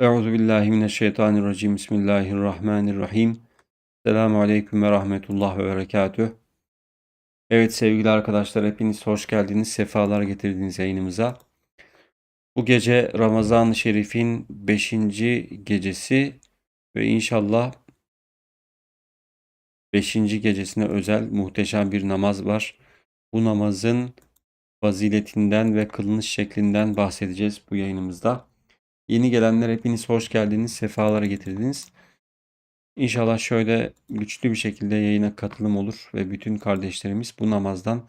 Euzu billahi mineşşeytanirracim. Bismillahirrahmanirrahim. Selamun aleyküm ve rahmetullah ve berekatüh. Evet sevgili arkadaşlar hepiniz hoş geldiniz. Sefalar getirdiniz yayınımıza. Bu gece Ramazan-ı Şerif'in 5. gecesi ve inşallah 5. gecesine özel muhteşem bir namaz var. Bu namazın faziletinden ve kılınış şeklinden bahsedeceğiz bu yayınımızda. Yeni gelenler hepiniz hoş geldiniz, sefalara getirdiniz. İnşallah şöyle güçlü bir şekilde yayına katılım olur ve bütün kardeşlerimiz bu namazdan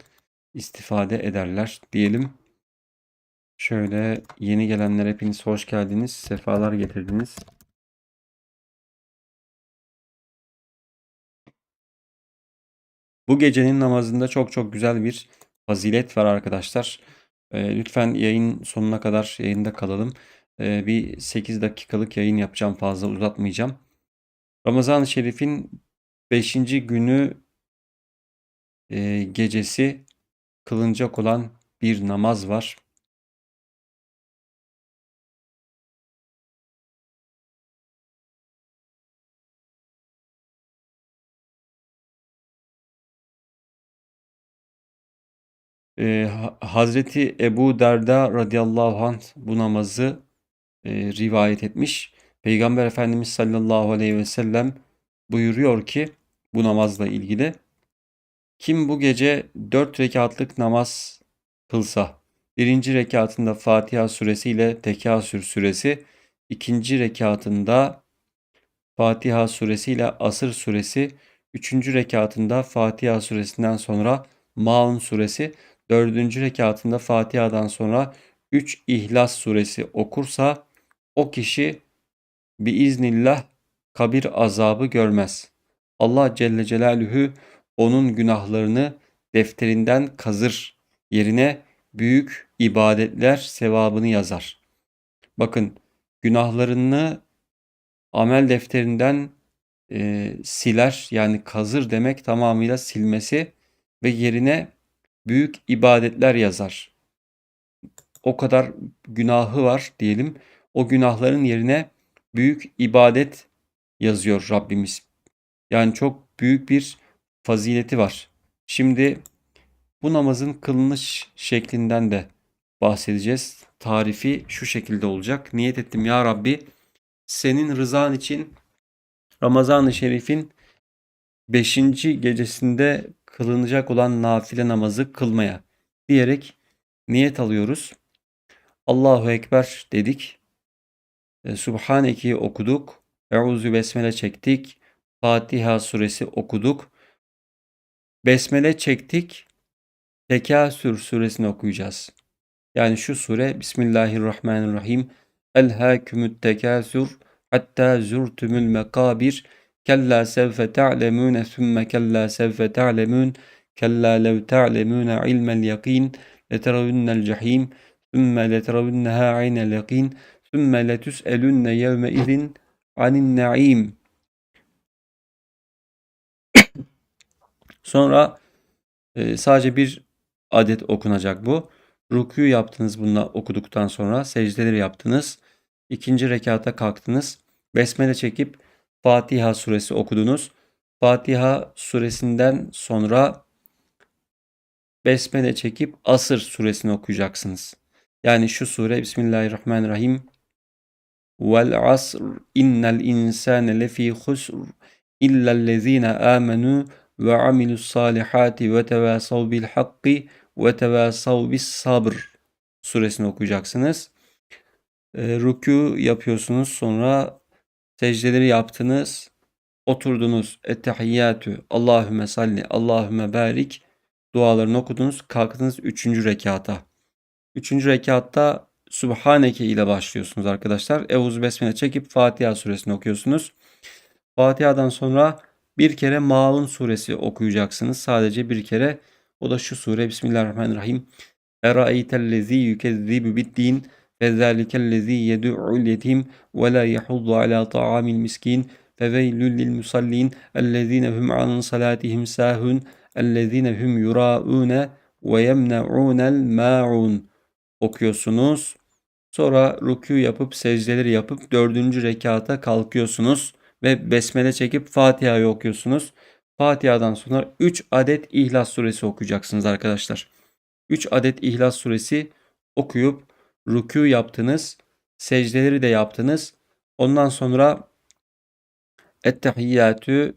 istifade ederler diyelim. Şöyle yeni gelenler hepiniz hoş geldiniz, sefalar getirdiniz. Bu gecenin namazında çok çok güzel bir fazilet var arkadaşlar. Ee, lütfen yayın sonuna kadar yayında kalalım. Ee, bir 8 dakikalık yayın yapacağım fazla uzatmayacağım. Ramazan-ı Şerif'in 5. günü e, gecesi kılınacak olan bir namaz var. Ee, Hazreti Ebu Derda radıyallahu anh bu namazı e, rivayet etmiş. Peygamber Efendimiz sallallahu aleyhi ve sellem buyuruyor ki bu namazla ilgili kim bu gece dört rekatlık namaz kılsa birinci rekatında Fatiha suresi ile Tekasür suresi ikinci rekatında Fatiha suresi ile Asır suresi üçüncü rekatında Fatiha suresinden sonra Maun suresi dördüncü rekatında Fatiha'dan sonra 3 İhlas suresi okursa o kişi biiznillah kabir azabı görmez. Allah Celle Celaluhu onun günahlarını defterinden kazır yerine büyük ibadetler sevabını yazar. Bakın günahlarını amel defterinden e, siler yani kazır demek tamamıyla silmesi ve yerine büyük ibadetler yazar. O kadar günahı var diyelim o günahların yerine büyük ibadet yazıyor Rabbimiz. Yani çok büyük bir fazileti var. Şimdi bu namazın kılınış şeklinden de bahsedeceğiz. Tarifi şu şekilde olacak. Niyet ettim ya Rabbi senin rızan için Ramazan-ı Şerif'in 5. gecesinde kılınacak olan nafile namazı kılmaya diyerek niyet alıyoruz. Allahu Ekber dedik. E, Subhaneke'yi okuduk. Euzu Besmele çektik. Fatiha suresi okuduk. Besmele çektik. Tekasür suresini okuyacağız. Yani şu sure Bismillahirrahmanirrahim. Elhâkümüt tekâsür hatta zurtumul mekabir. Kella sevfe ta'lemûne sümme kella sevfe ta'lemûn. Kella lev ta'lemûne ilmel yakîn. Leteravünnel cehîm. Sümme leteravünneha aynel yakîn. Sümme letüs'elünne yevme izin anin naim. Sonra e, sadece bir adet okunacak bu. Rükû yaptınız bununla okuduktan sonra secdeleri yaptınız. İkinci rekata kalktınız. Besmele çekip Fatiha suresi okudunuz. Fatiha suresinden sonra Besmele çekip Asır suresini okuyacaksınız. Yani şu sure Bismillahirrahmanirrahim Vel asr innel insane lefî husr illellezîne âmenû ve amilus salihati ve tevâsav bil hakki ve tevâsav bis sabr suresini okuyacaksınız. E, rükû yapıyorsunuz sonra secdeleri yaptınız. Oturdunuz. Ettehiyyatü. Allahümme salli. Allahümme barik. Dualarını okudunuz. Kalktınız 3. rekata. 3. rekatta Subhaneke ile başlıyorsunuz arkadaşlar. Evuz Besmele çekip Fatiha suresini okuyorsunuz. Fatiha'dan sonra bir kere Maun suresi okuyacaksınız. Sadece bir kere. O da şu sure. Bismillahirrahmanirrahim. Eraeytellezi yükezzibu biddin fezzalikellezi yed'ul yetim ve la yahuddu ala ta'amil miskin feveylül lil musallin ellezine hum an salatihim sahun ellezine hum yuraune ve yemne'unel ma'un okuyorsunuz. Sonra rükû yapıp secdeleri yapıp dördüncü rekata kalkıyorsunuz ve besmele çekip Fatiha'yı okuyorsunuz. Fatiha'dan sonra 3 adet İhlas suresi okuyacaksınız arkadaşlar. 3 adet İhlas suresi okuyup rükû yaptınız, secdeleri de yaptınız. Ondan sonra Ettehiyyatü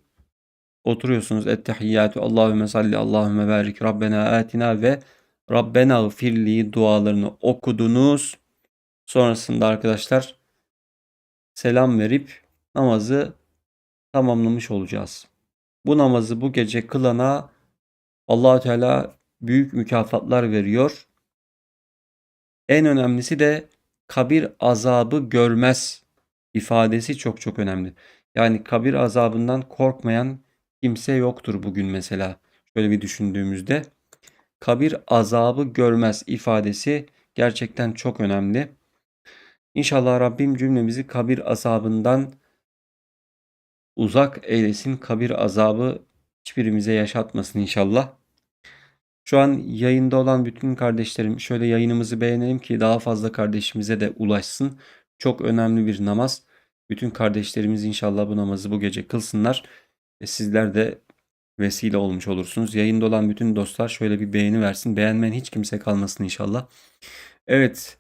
oturuyorsunuz. Ettehiyyatü Allahümme salli Allahümme barik Rabbena atina ve Rabbena gfirli dualarını okudunuz. Sonrasında arkadaşlar selam verip namazı tamamlamış olacağız. Bu namazı bu gece kılana allah Teala büyük mükafatlar veriyor. En önemlisi de kabir azabı görmez ifadesi çok çok önemli. Yani kabir azabından korkmayan kimse yoktur bugün mesela. Şöyle bir düşündüğümüzde kabir azabı görmez ifadesi gerçekten çok önemli. İnşallah Rabbim cümlemizi kabir azabından uzak eylesin. Kabir azabı hiçbirimize yaşatmasın inşallah. Şu an yayında olan bütün kardeşlerim şöyle yayınımızı beğenelim ki daha fazla kardeşimize de ulaşsın. Çok önemli bir namaz. Bütün kardeşlerimiz inşallah bu namazı bu gece kılsınlar. E sizler de vesile olmuş olursunuz. Yayında olan bütün dostlar şöyle bir beğeni versin. Beğenmeyen hiç kimse kalmasın inşallah. Evet.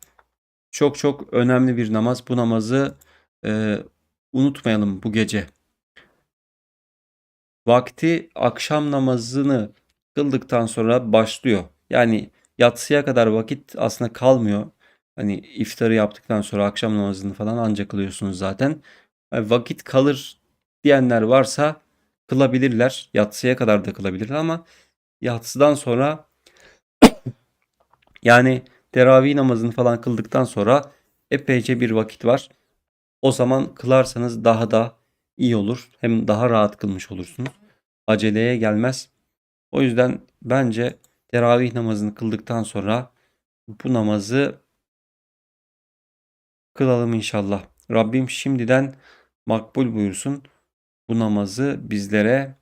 Çok çok önemli bir namaz. Bu namazı e, unutmayalım bu gece. Vakti akşam namazını kıldıktan sonra başlıyor. Yani yatsıya kadar vakit aslında kalmıyor. Hani iftarı yaptıktan sonra akşam namazını falan ancak kılıyorsunuz zaten. Yani vakit kalır diyenler varsa kılabilirler. Yatsıya kadar da kılabilirler ama yatsıdan sonra yani teravih namazını falan kıldıktan sonra epeyce bir vakit var. O zaman kılarsanız daha da iyi olur. Hem daha rahat kılmış olursunuz. Aceleye gelmez. O yüzden bence teravih namazını kıldıktan sonra bu namazı kılalım inşallah. Rabbim şimdiden makbul buyursun bu namazı bizlere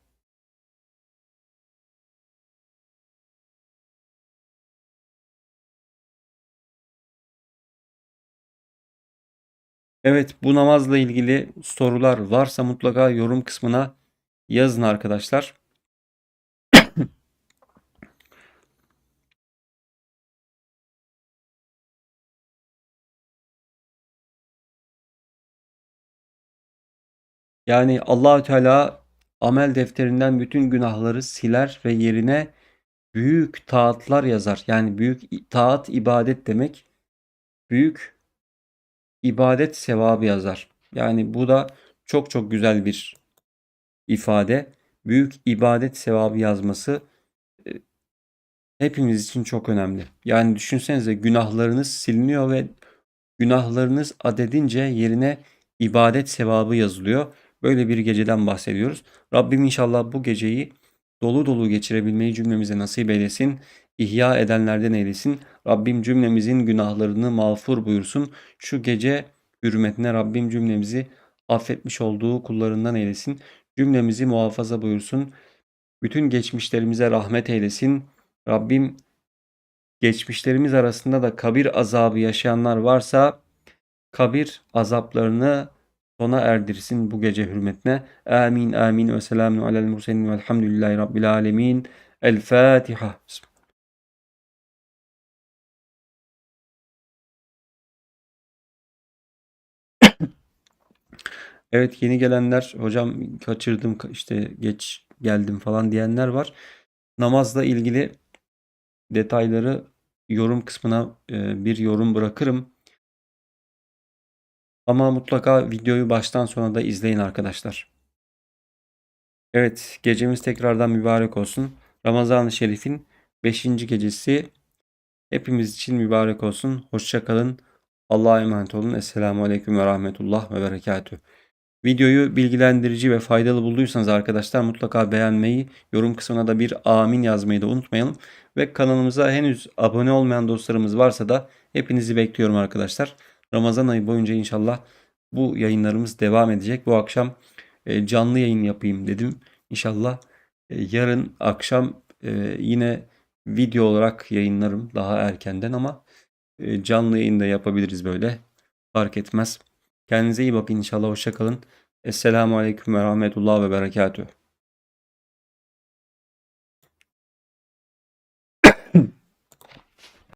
Evet bu namazla ilgili sorular varsa mutlaka yorum kısmına yazın arkadaşlar. Yani Allahü Teala amel defterinden bütün günahları siler ve yerine büyük taatlar yazar. Yani büyük taat ibadet demek. Büyük ibadet sevabı yazar. Yani bu da çok çok güzel bir ifade. Büyük ibadet sevabı yazması e, hepimiz için çok önemli. Yani düşünsenize günahlarınız siliniyor ve günahlarınız adedince yerine ibadet sevabı yazılıyor. Böyle bir geceden bahsediyoruz. Rabbim inşallah bu geceyi dolu dolu geçirebilmeyi cümlemize nasip eylesin. İhya edenlerden eylesin. Rabbim cümlemizin günahlarını mağfur buyursun. Şu gece hürmetine Rabbim cümlemizi affetmiş olduğu kullarından eylesin. Cümlemizi muhafaza buyursun. Bütün geçmişlerimize rahmet eylesin. Rabbim geçmişlerimiz arasında da kabir azabı yaşayanlar varsa kabir azaplarını sona erdirsin bu gece hürmetine. Amin amin ve selamun alel murselin velhamdülillahi rabbil alemin. El Fatiha. Evet yeni gelenler hocam kaçırdım işte geç geldim falan diyenler var. Namazla ilgili detayları yorum kısmına e, bir yorum bırakırım. Ama mutlaka videoyu baştan sona da izleyin arkadaşlar. Evet gecemiz tekrardan mübarek olsun. Ramazan-ı Şerif'in 5. gecesi hepimiz için mübarek olsun. Hoşçakalın. Allah'a emanet olun. Esselamu Aleyküm ve Rahmetullah ve Berekatüh. Videoyu bilgilendirici ve faydalı bulduysanız arkadaşlar mutlaka beğenmeyi, yorum kısmına da bir amin yazmayı da unutmayalım. Ve kanalımıza henüz abone olmayan dostlarımız varsa da hepinizi bekliyorum arkadaşlar. Ramazan ayı boyunca inşallah bu yayınlarımız devam edecek. Bu akşam e, canlı yayın yapayım dedim. İnşallah e, yarın akşam e, yine video olarak yayınlarım daha erkenden ama canlı yayın da yapabiliriz böyle. Fark etmez. Kendinize iyi bakın inşallah. Hoşça kalın. Esselamu Aleyküm ve Rahmetullah ve Berekatühü.